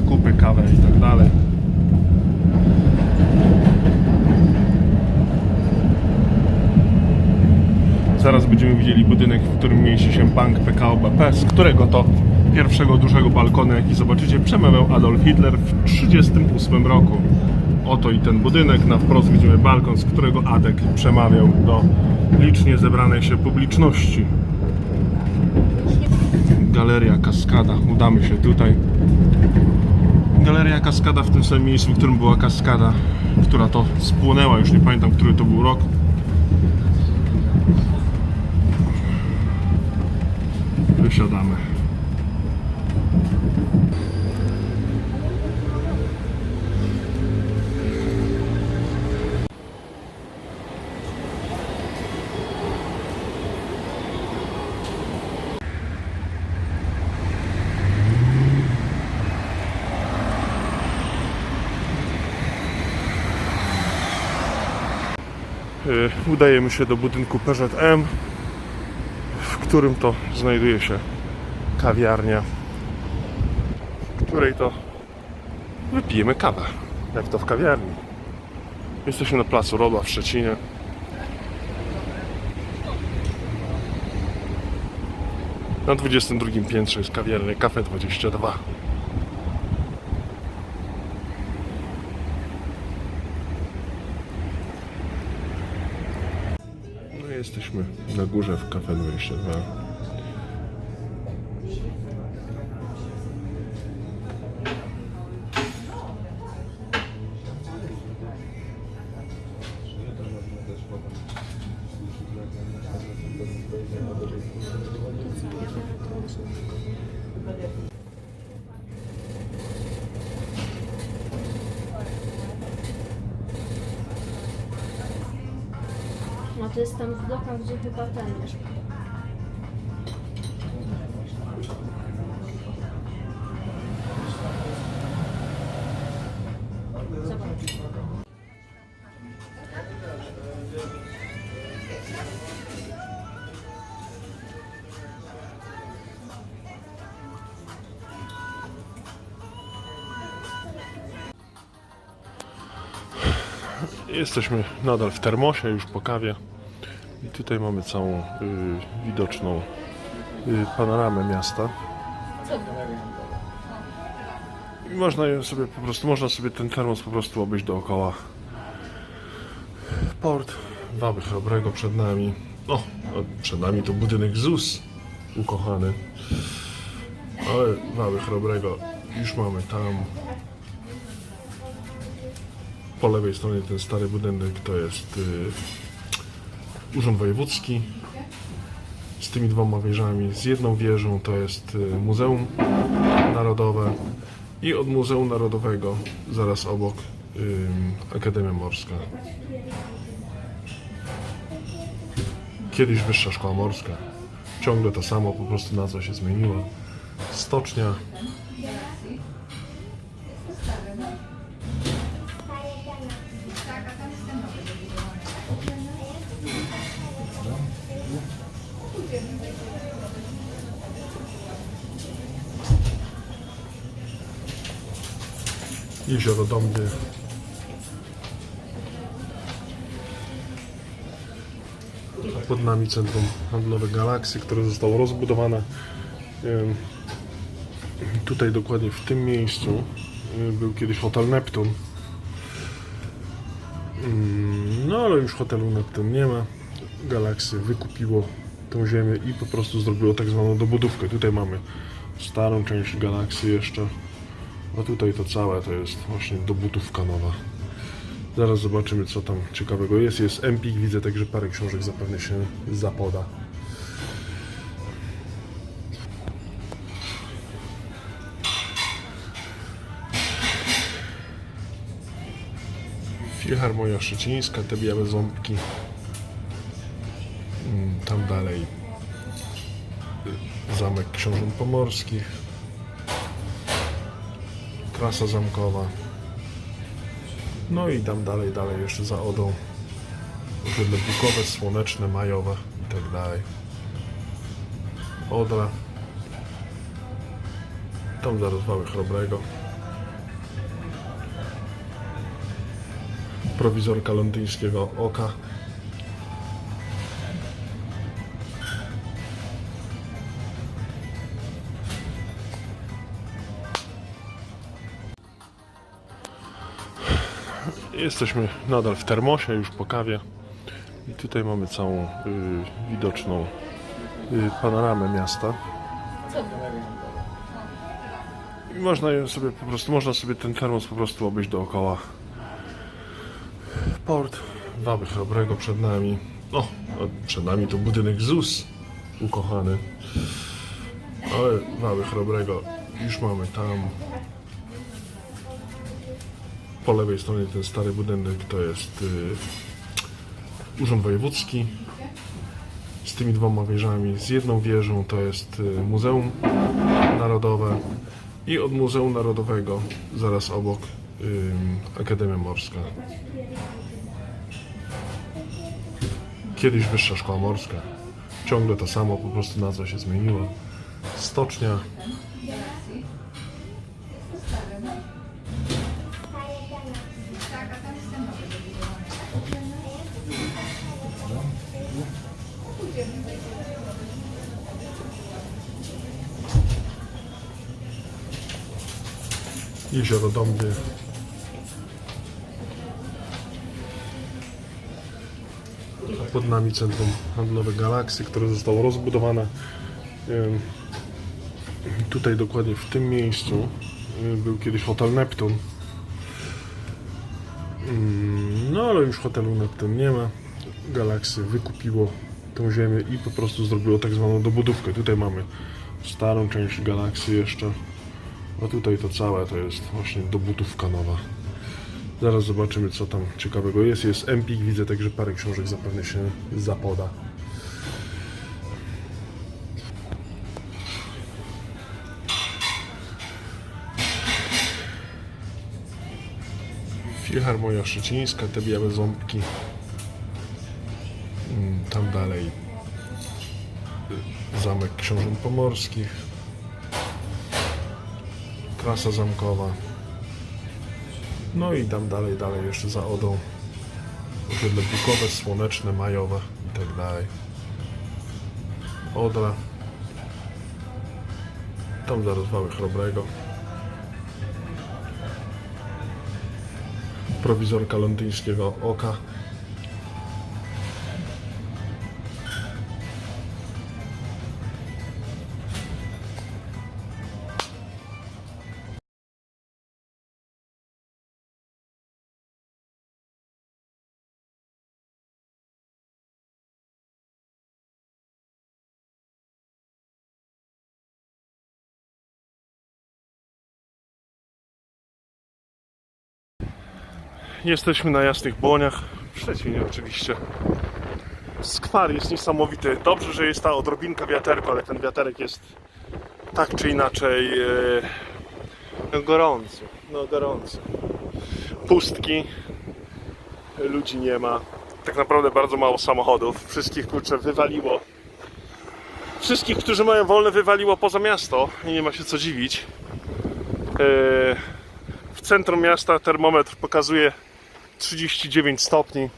zakupy, kawę i tak dalej. Zaraz będziemy widzieli budynek, w którym mieści się bank PKO BP, z którego to pierwszego dużego balkonu, jaki zobaczycie, przemawiał Adolf Hitler w 1938 roku. Oto i ten budynek, na wprost widzimy balkon, z którego Adek przemawiał do licznie zebranej się publiczności. Galeria Kaskada, udamy się tutaj. Galeria Kaskada w tym samym miejscu, w którym była kaskada, która to spłonęła, już nie pamiętam, który to był rok. Wysiadamy. Udajemy się do budynku PZM, w którym to znajduje się kawiarnia, w której to wypijemy kawę, jak to w kawiarni. Jesteśmy na placu Roba w Szczecinie. Na 22 piętrze jest kawiarnia Cafe 22. No i jesteśmy na górze w Cafe 22. No to jest tam w blokach, gdzie chyba ten mieszka. Jesteśmy nadal w termosie, już po kawie. Tutaj mamy całą y, widoczną y, panoramę miasta. I można sobie po prostu, można sobie ten termos po prostu obejść dookoła. Port Waby Chrobrego przed nami. O, przed nami to budynek ZUS ukochany. Ale Waby Chrobrego już mamy tam. Po lewej stronie ten stary budynek to jest y, Urząd Wojewódzki z tymi dwoma wieżami. Z jedną wieżą to jest y, Muzeum Narodowe i od Muzeum Narodowego zaraz obok y, Akademia Morska. Kiedyś Wyższa Szkoła Morska. Ciągle to samo, po prostu nazwa się zmieniła. Stocznia. Jezioro Dąbie. Pod nami centrum handlowe Galaksy, które zostało rozbudowane. Tutaj dokładnie w tym miejscu był kiedyś hotel Neptun. Ym, No ale już hotelu Neptun nie ma. Galaksy wykupiło tą ziemię i po prostu zrobiło tak zwaną dobudówkę. Tutaj mamy starą część Galaksy jeszcze. A tutaj to całe to jest właśnie dobudówka nowa. Zaraz zobaczymy co tam ciekawego jest. Jest Empik, widzę także parę książek zapewne się zapoda. Filharmonia Szczecińska, te białe ząbki. Mm, Tam dalej Zamek Książąt Pomorskich. Krasa Zamkowa. No i tam dalej, dalej jeszcze za Odą. Osiedle Bukowe, Słoneczne, Majowe i tak dalej. Odra. Tam zarozwały chrobrego. Prowizorka londyńskiego oka. Jesteśmy nadal w termosie, już po kawie. I tutaj mamy całą y, widoczną y, panoramę miasta. I można sobie po prostu, można sobie ten termos po prostu obejść dookoła. Port Waby Chrobrego przed nami. O, a przed nami to budynek ZUS ukochany. Ale Waby Chrobrego już mamy tam. Po lewej stronie ten stary budynek to jest y, Urząd Wojewódzki z tymi dwoma wieżami. Z jedną wieżą to jest y, Muzeum Narodowe i od Muzeum Narodowego zaraz obok ym, Akademia Morska. Kiedyś Wyższa Szkoła Morska. Ciągle to samo, po prostu nazwa się zmieniła. Stocznia. Jezioro Dąbie. A pod nami Centrum Handlowe Galaksy, które zostało rozbudowane. Tutaj dokładnie w tym miejscu był kiedyś hotel Neptun. Ym, No ale już hotelu Neptun nie ma. Galaksy wykupiło tę ziemię i po prostu zrobiło tak zwaną dobudówkę. Tutaj mamy starą część Galaksy jeszcze. A tutaj to całe to jest właśnie dobudówka nowa. Zaraz zobaczymy co tam ciekawego jest. Jest Empik, widzę także parę książek zapewne się zapoda. Filharmonia Szczecińska, te białe ząbki. Mm, Tam dalej y, Zamek Książąt Pomorskich. Krasa Zamkowa. No i tam dalej, dalej jeszcze za Odą. Osiedle Bukowe, Słoneczne, Majowe i tak dalej. Odra. Tam zarozwały Chrobrego. Prowizorka londyńskiego oka. Jesteśmy na Jasnych Błoniach, w Szczecinie oczywiście. Skwar jest niesamowity. Dobrze, że jest ta odrobinka wiaterko, ale ten wiaterek jest tak czy inaczej e, no gorący. No gorący. Pustki, ludzi nie ma. Tak naprawdę bardzo mało samochodów. Wszystkich kurczę wywaliło. Wszystkich, którzy mają wolne, wywaliło poza miasto i nie ma się co dziwić. E, w centrum miasta termometr pokazuje 39 stopni.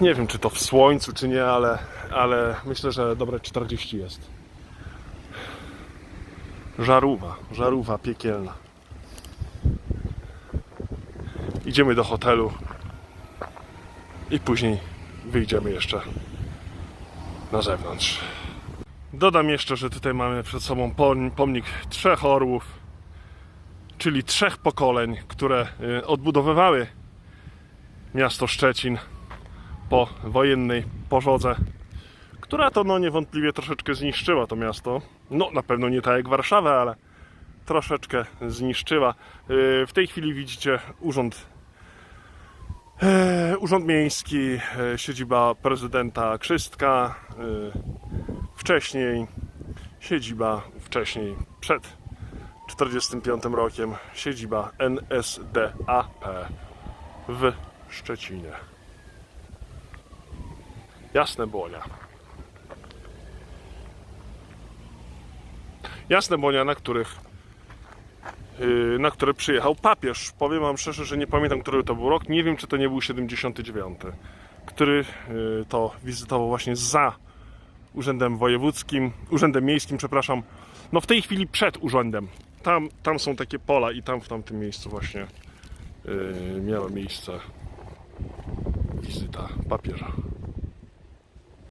Nie wiem, czy to w słońcu, czy nie, ale, ale myślę, że dobre 40 jest. Żarówa, żarówa piekielna. Idziemy do hotelu i później wyjdziemy jeszcze na zewnątrz. Dodam jeszcze, że tutaj mamy przed sobą pom- pomnik trzech orłów czyli trzech pokoleń, które y, odbudowywały miasto Szczecin po wojennej pożodze, która to no niewątpliwie troszeczkę zniszczyła to miasto. No na pewno nie tak jak Warszawę, ale troszeczkę zniszczyła. Y, W tej chwili widzicie urząd e, Urząd Miejski, e, siedziba prezydenta Krzystka, e, wcześniej siedziba, wcześniej przed 45 rokiem siedziba NSDAP w Szczecinie. Jasne Błonia. Jasne Bonia, na których yy, na które przyjechał papież. Powiem wam szczerze, że nie pamiętam, który to był rok. Nie wiem, czy to nie był 79, który yy, to wizytował właśnie za urzędem wojewódzkim, urzędem miejskim, przepraszam. No w tej chwili przed urzędem. Tam, tam są takie pola i tam w tamtym miejscu właśnie yy, miała miejsce wizyta papieża.